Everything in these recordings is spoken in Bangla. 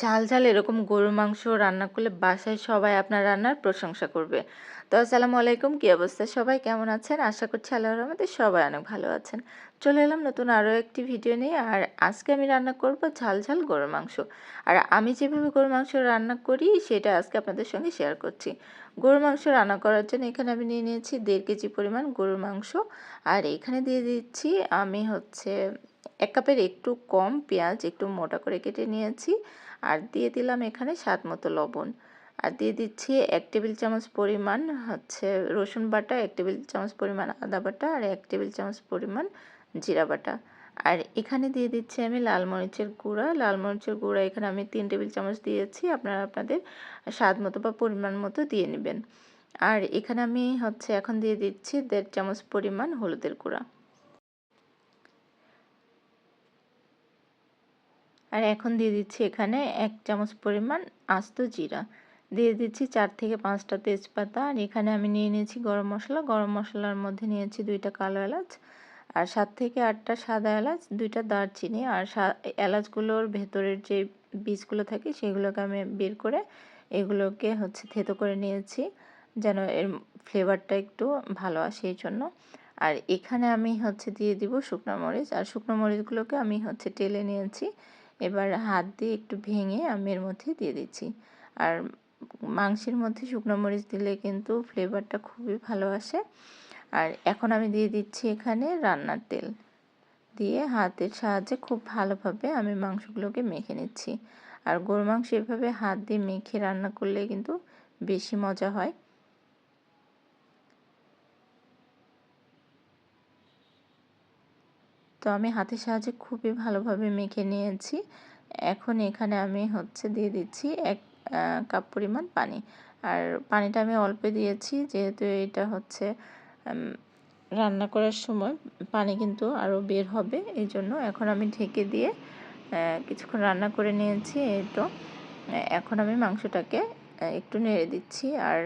ঝাল ঝাল এরকম গরুর মাংস রান্না করলে বাসায় সবাই আপনার রান্নার প্রশংসা করবে। তো আসসালামু আলাইকুম, কী অবস্থা? সবাই কেমন আছেন? আশা করছি আল্লাহর রহমতে সবাই অনেক ভালো আছেন। চলে এলাম নতুন আরও একটি ভিডিও নিয়ে, আর আজকে আমি রান্না করব ঝাল ঝাল গরুর মাংস। আর আমি যেভাবে গরুর মাংস রান্না করি, সেটা আজকে আপনাদের সঙ্গে শেয়ার করছি। গরুর মাংস রান্না করার জন্য এখানে আমি নিয়ে নিয়েছি দেড় কেজি পরিমাণ গরুর মাংস। আর এখানে দিয়ে দিচ্ছি আমি হচ্ছে এক কাপের একটু কম পেঁয়াজ একটু মোটা করে কেটে নিয়েছি আর দিয়ে দিলাম এখানে স্বাদ মতো লবণ। আর দিয়ে দিচ্ছি এক টেবিল চামচ পরিমাণ হচ্ছে রসুন বাটা, এক টেবিল চামচ পরিমাণ আদা বাটা আর এক টেবিল চামচ পরিমাণ জিরা বাটা। আর এখানে দিয়ে দিচ্ছি আমি লাল মরিচের গুঁড়া। লাল মরিচের গুঁড়া এখানে আমি তিন টেবিল চামচ দিয়েছি, আপনারা আপনাদের স্বাদ মতো বা পরিমাণ মতো দিয়ে নেবেন। আর এখানে আমি হচ্ছে এখন দিয়ে দিচ্ছি দেড় চামচ পরিমাণ হলুদের গুঁড়া। আর এখন দিয়ে দিচ্ছি এখানে এক চামচ পরিমাণ আস্ত জিরা। দিয়ে দিচ্ছি চার থেকে পাঁচটা তেজপাতা। আর এখানে আমি নিয়ে নিয়েছি গরম মশলা। গরম মশলার মধ্যে নিয়েছি দুইটা কালো এলাচ আর সাত থেকে আটটা সাদা এলাচ, দুইটা দারচিনি। আর এলাচগুলোর ভেতরের যে বীজগুলো থাকে সেগুলোকে আমি বের করে এগুলোকে হচ্ছে থেতো করে নিয়েছি যেন এর ফ্লেভারটা একটু ভালো আসে এই জন্য। আর এখানে আমি হচ্ছে দিয়ে দিব শুকনো মরিচ। আর শুকনো মরিচগুলোকে আমি হচ্ছে টেলে নিয়েছি। এবার হাত দিয়ে একটু ভেঙে আমি এর মধ্যে দিয়ে দিচ্ছি। আর মাংসের মধ্যে শুকনো মরিচ দিলে কিন্তু ফ্লেভারটা খুবই ভালো আসে। আর এখন আমি দিয়ে দিচ্ছি এখানে রান্নার তেল। দিয়ে হাতের সাহায্যে খুব ভালোভাবে আমি মাংসগুলোকে মেখে নিচ্ছি। আর গরু মাংস এভাবে হাত দিয়ে মেখে রান্না করলে কিন্তু বেশি মজা হয়। তো আমি হাতের সাহায্যে খুবই ভালোভাবে মেখে নিয়েছি। এখন এখানে আমি হচ্ছে দিয়ে দিচ্ছি এক কাপ পরিমাণ পানি। আর পানিটা আমি অল্প দিয়েছি, যেহেতু এটা হচ্ছে রান্না করার সময় পানি কিন্তু আরও বের হবে এই জন্য এখন আমি ঢেকে দিয়ে কিছুক্ষণ রান্না করে নিয়েছি, এই তো। এখন আমি মাংসটাকে একটু নেড়ে দিচ্ছি। আর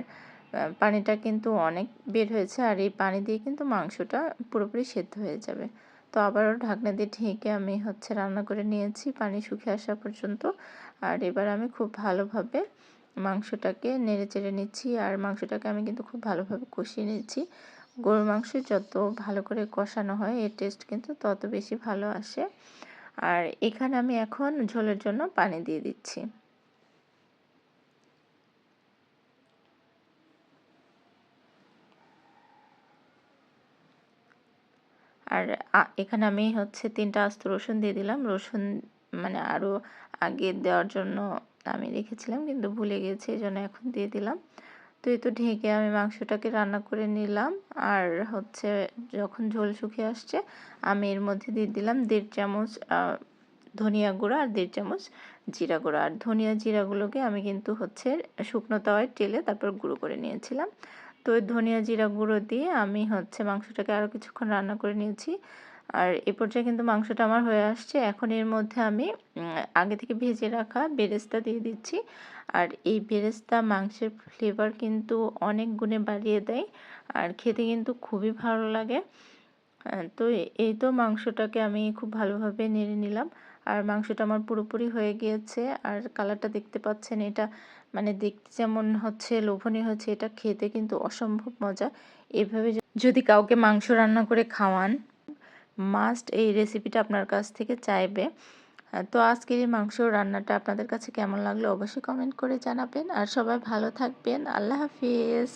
পানিটা কিন্তু অনেক বের হয়েছে, আর এই পানি দিয়ে কিন্তু মাংসটা পুরোপুরি সেদ্ধ হয়ে যাবে। তো আবারও ঢাকনা দিয়ে ঢেকে আমি হচ্ছে রান্না করে নিয়েছি পানি শুকিয়ে আসা পর্যন্ত। আর এবার আমি খুব ভালোভাবে মাংসটাকে নেড়ে চেড়ে নিচ্ছি। আর মাংসটাকে আমি কিন্তু খুব ভালোভাবে কষিয়ে নিচ্ছি গরুর মাংস যত ভালো করে কষানো হয়, এর টেস্ট কিন্তু তত বেশি ভালো আসে। আর এখানে আমি এখন ঝোলের জন্য পানি দিয়ে দিচ্ছি। আর এখানে আমি হচ্ছে তিনটা আস্ত রসুন দিয়ে দিলাম। রসুন মানে আরও আগে দেওয়ার জন্য আমি রেখেছিলাম, কিন্তু ভুলে গেছি এই জন্য এখন দিয়ে দিলাম। তো এই তো ঢেকে আমি মাংসটাকে রান্না করে নিলাম। আর হচ্ছে যখন ঝোল শুকিয়ে আসছে, আমি এর মধ্যে দিয়ে দিলাম দেড় চামচ ধনিয়া গুঁড়া আর দেড় চামচ জিরা গুঁড়া। আর ধনিয়া জিরাগুলোকে আমি কিন্তু হচ্ছে শুকনো তাওয়ায় টেলে তারপর গুঁড়ো করে নিয়েছিলাম। তো ধনিয়া জিরা গুঁড়ো দিয়ে আমি হচ্ছে মাংসটাকে আরও কিছুক্ষণ রান্না করে নিয়েছি। আর এ পর্যায়ে কিন্তু মাংসটা আমার হয়ে আসছে। এখন এর মধ্যে আমি আগে থেকে ভেজে রাখা বেরেস্তা দিয়ে দিচ্ছি। আর এই বেরেস্তা মাংসের ফ্লেভার কিন্তু অনেক গুণে বাড়িয়ে দেয়। আর খেতে কিন্তু খুবই ভালো লাগে। তো এই তো মাংসটাকে আমি খুব ভালোভাবে নেড়ে নিলাম। আর মাংসটা আমার পুরোপুরি হয়ে গিয়েছে। আর কালারটা দেখতে পাচ্ছেন, এটা মানে দেখতে যেমন হচ্ছে লোভনীয় হচ্ছে, এটা খেতে কিন্তু অসম্ভব মজা। এভাবে যদি কাউকে মাংস রান্না করে খাওয়ান মাস্ট এই রেসিপিটা আপনার কাছ থেকে চাইবে। তো আজকের এই মাংস রান্নাটা আপনাদের কাছে কেমন লাগল অবশ্যই কমেন্ট করে জানাবেন। আর সবাই ভালো থাকবেন। আল্লাহ হাফিজ।